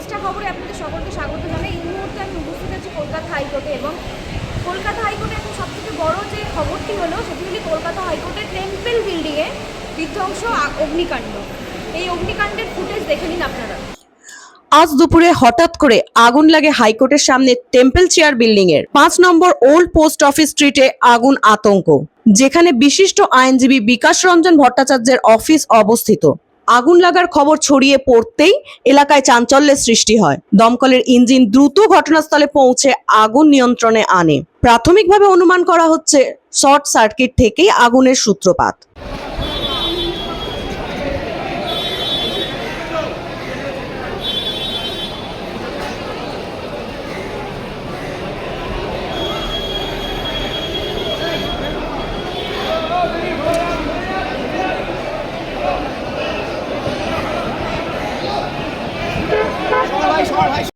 চেষ্টা খবরে আপনাদের সকলকে স্বাগত জানাই। এই মুহূর্তে আমি উপস্থিত আছি কলকাতা হাইকোর্টে এবং কলকাতা হাইকোর্টে এখন সবথেকে বড় যে খবরটি হলো, সেটি হলো কলকাতা হাইকোর্টের টেম্পল বিল্ডিংয়ে বিধ্বংস অগ্নিকাণ্ড। এই অগ্নিকাণ্ডের ফুটেজ দেখে নিন আপনারা। আজ দুপুরে হঠাৎ করে আগুন লাগে হাইকোর্টের সামনে টেম্পল চেয়ার বিল্ডিং এর। পাঁচ নম্বর ওল্ড পোস্ট অফিস স্ট্রিটে আগুন আতঙ্ক, যেখানে বিশিষ্ট আইনজীবী বিকাশ রঞ্জন ভট্টাচার্যের অফিস অবস্থিত। আগুন লাগার খবর ছড়িয়ে পড়তেই এলাকায় চাঞ্চল্যের সৃষ্টি হয়। দমকলের ইঞ্জিন দ্রুত ঘটনাস্থলে পৌঁছে আগুন নিয়ন্ত্রণে আনে। প্রাথমিকভাবে অনুমান করা হচ্ছে শর্ট সার্কিট থেকেই আগুনের সূত্রপাত। Oh,